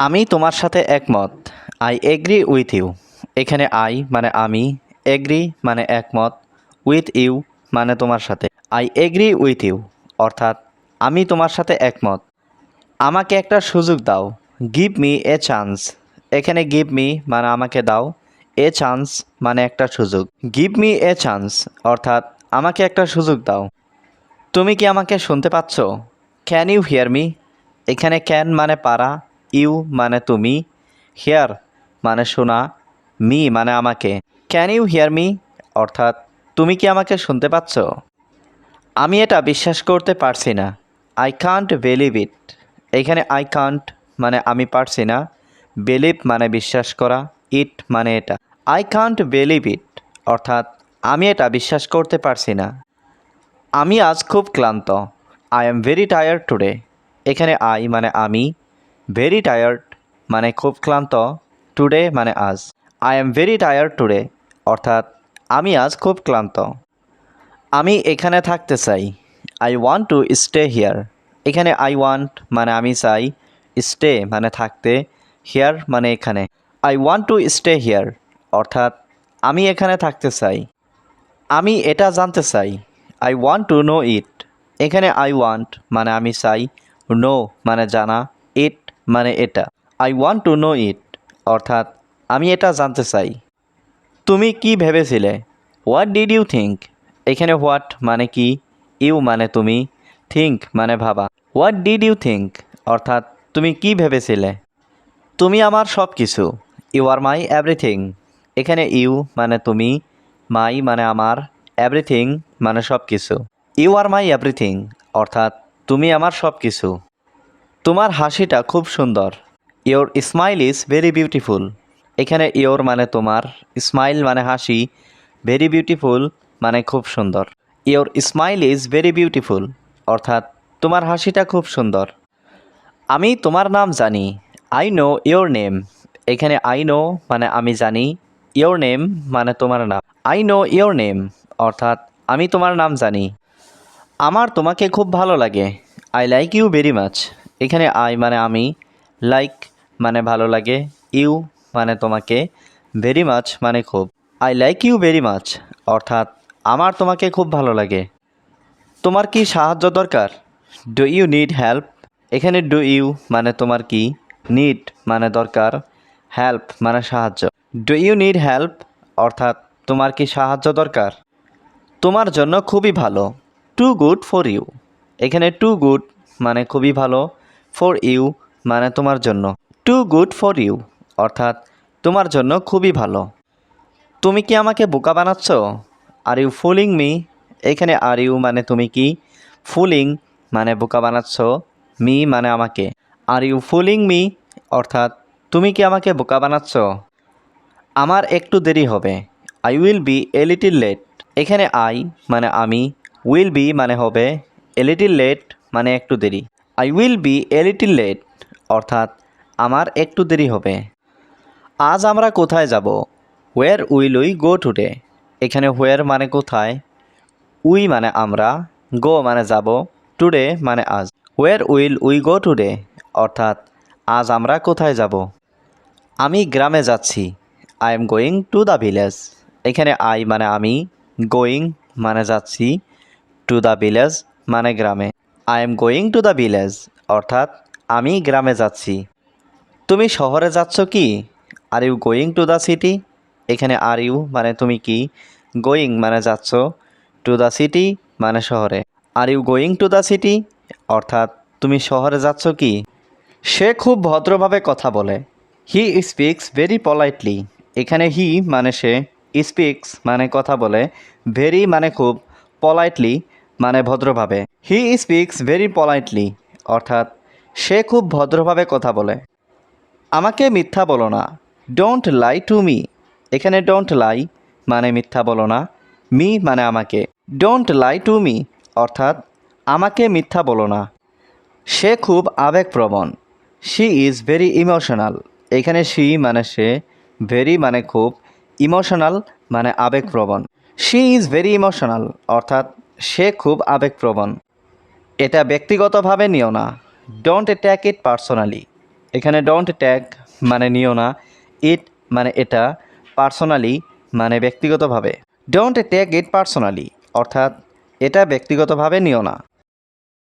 আমি তোমার সাথে একমত। আই এগ্রি উইথ ইউ এখানে আই মানে আমি এগ্রি মানে একমত উইথ ইউ মানে তোমার সাথে। আই এগ্রি উইথ ইউ অর্থাৎ আমি তোমার সাথে একমত। আমাকে একটা সুযোগ দাও গিভ মি এ চান্স এখানে গিভ মি মানে আমাকে দাও এ চান্স মানে একটা সুযোগ। গিভ মি এ চান্স অর্থাৎ আমাকে একটা সুযোগ দাও। তুমি কি আমাকে শুনতে পাচ্ছ? ক্যান ইউ হিয়ার মি এখানে ক্যান মানে পারা ইউ মানে তুমি, হেয়ার মানে শোনা, মি মানে আমাকে। Can you hear me? অর্থাৎ, তুমি কি আমাকে শুনতে পাচ্ছ? আমি এটা বিশ্বাস করতে পারছি না। আই কান্ট বিলিভ ইট এখানে আই কান্ট মানে আমি পারছি না। বিলিভ মানে বিশ্বাস করা ইট মানে এটা। আই কান্ট বিলিভ ইট অর্থাৎ, আমি এটা বিশ্বাস করতে পারছি না। আমি আজ খুব ক্লান্ত। I am very tired today এখানে আই মানে আমি ভেরি টায়ার্ড মানে খুব ক্লান্ত টুডে মানে আজ। I am very tired today অর্থাৎ আমি আজ খুব ক্লান্ত। আমি এখানে থাকতে চাই। I want to stay here এখানে আই ওয়ান্ট মানে আমি চাই স্টে মানে থাকতে হিয়ার মানে এখানে। I want to stay here অর্থাৎ আমি এখানে থাকতে চাই। আমি এটা জানতে চাই। I want to know it এখানে আই ওয়ান্ট মানে আমি চাই নো মানে জানা ইট মানে এটা। I want to know it অর্থাৎ, আমি এটা জানতে চাই। তুমি কি ভেবেছিলে? হোয়াট ডিড ইউ থিঙ্ক এখানে হোয়াট মানে কি? ইউ মানে তুমি। থিঙ্ক মানে ভাবা। হোয়াট ডিড ইউ থিঙ্ক অর্থাৎ, তুমি কি ভেবেছিলে? তুমি আমার সব কিছু ইউ আর মাই এভরিথিং এখানে ইউ মানে তুমি। মাই মানে আমার। এভরিথিং মানে সব কিছু ইউ আর মাই এভরিথিং অর্থাৎ, তুমি আমার সব কিছু তোমার হাসিটা খুব সুন্দর। Your smile is very beautiful এখানে ইওর মানে তোমার স্মাইল মানে হাসি ভেরি বিউটিফুল মানে খুব সুন্দর। Your smile is very beautiful অর্থাৎ তোমার হাসিটা খুব সুন্দর। আমি তোমার নাম জানি। আই নো ইওর নেম এখানে আই নো মানে আমি জানি। ইওর নেম মানে তোমার নাম। আই নো ইওর নেম অর্থাৎ আমি তোমার নাম জানি। আমার তোমাকে খুব ভালো লাগে। I like you very much এখানে আই মানে আমি লাইক মানে ভালো লাগে, ইউ মানে তোমাকে ভেরি মাচ মানে খুব। I like you very much অর্থাৎ আমার তোমাকে খুব ভালো লাগে। তোমার কি সাহায্য দরকার? ডু ইউ নিড হেল্প এখানে ডু ইউ মানে তোমার কি? নিড মানে দরকার হেল্প মানে সাহায্য। ডু ইউ নিড হেল্প অর্থাৎ তোমার কি সাহায্য দরকার? তোমার জন্য খুবই ভালো। টু গুড ফর ইউ এখানে টু গুড মানে খুবই ভালো। ফর ইউ মানে তোমার জন্য। টু গুড ফর ইউ অর্থাৎ তোমার জন্য খুবই ভালো। তুমি কি আমাকে বোকা বানাচ্ছ? আর ইউ ফুলিং মি এখানে আর ইউ মানে তুমি কি? ফুলিং মানে বোকা বানাচ্ছ মি মানে আমাকে। আর ইউ ফুলিং মি অর্থাৎ তুমি কি আমাকে বোকা বানাচ্ছ? আমার একটু দেরি হবে। I will be a little late এখানে আই মানে আমি উইল বি মানে হবে এ লিটিল লেট মানে একটু দেরি। I will be a little late অর্থাৎ আমার একটু দেরি হবে। আজ আমরা কোথায় যাব? Where will we go today এখানে হোয়ার মানে কোথায়? উই মানে আমরা গো মানে যাব টুডে মানে আজ। Where will we go today অর্থাৎ আজ আমরা কোথায় যাব? আমি গ্রামে যাচ্ছি। I am going to the village এখানে আই মানে আমি গোয়িং মানে যাচ্ছি টু দ্য ভিলেজ মানে গ্রামে। I am going to the village অর্থাৎ আমি গ্রামে যাচ্ছি। তুমি শহরে যাচ্ছ কি? Are you going to the city এখানে আর ইউ মানে তুমি কি? গোয়িং মানে যাচ্ছ টু দ্য সিটি মানে শহরে। Are you going to the city অর্থাৎ তুমি শহরে যাচ্ছ কি? সে খুব ভদ্রভাবে কথা বলে। হি স্পিক্স ভেরি পলাইটলি এখানে হি মানে সে স্পিক্স মানে কথা বলে। ভেরি মানে খুব পলাইটলি মানে ভদ্রভাবে। হি স্পিক্স ভেরি পলাইটলি অর্থাৎ সে খুব ভদ্রভাবে কথা বলে। আমাকে মিথ্যা বলো না। ডোন্ট লাই টু মি এখানে ডোন্ট লাই মানে মিথ্যা বলো না। মি মানে আমাকে। ডোন্ট লাই টু মি অর্থাৎ আমাকে মিথ্যা বলো না। সে খুব আবেগপ্রবণ। শি ইজ ভেরি ইমোশনাল এখানে শি মানে সে ভেরি মানে খুব ইমোশনাল মানে আবেগপ্রবণ। শি ইজ ভেরি ইমোশনাল অর্থাৎ সে খুব আবেগপ্রবণ। এটা ব্যক্তিগতভাবে নিও না। ডোন্ট অ্যাট্যাক ইট পার্সোনালি এখানে ডোন্ট ট্যাগ মানে নিও না। ইট মানে এটা পার্সোনালি মানে ব্যক্তিগতভাবে। ডোন্ট ট্যাগ ইট পার্সোনালি অর্থাৎ এটা ব্যক্তিগতভাবে নিও না।